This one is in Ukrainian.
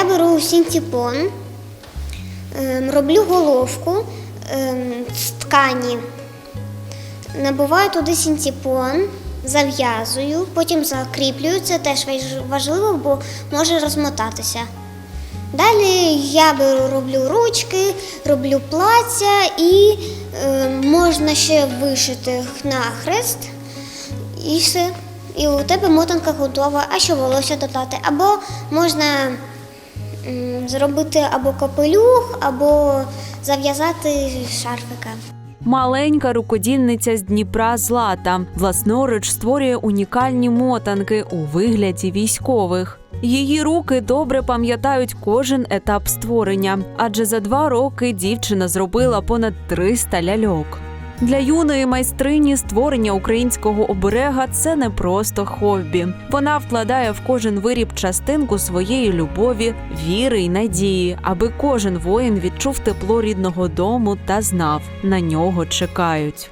Я беру синтепон, ем, роблю головку ем, з ткані, набиваю туди синтепон, зав'язую, потім закріплюю. Це теж важливо, бо може розмотатися. Далі я беру, роблю ручки, роблю плаття і е, можна ще вишити на хрест і все. І у тебе мотанка готова, а що волосся додати. Або можна зробити або капелюх, або зав'язати шарфика. Маленька рукодільниця з Дніпра Злата власноруч створює унікальні мотанки у вигляді військових. Її руки добре пам'ятають кожен етап створення, адже за два роки дівчина зробила понад 300 ляльок. Для юної майстрині створення українського оберега це не просто хобі. Вона вкладає в кожен виріб частинку своєї любові, віри й надії, аби кожен воїн відчув тепло рідного дому та знав, на нього чекають.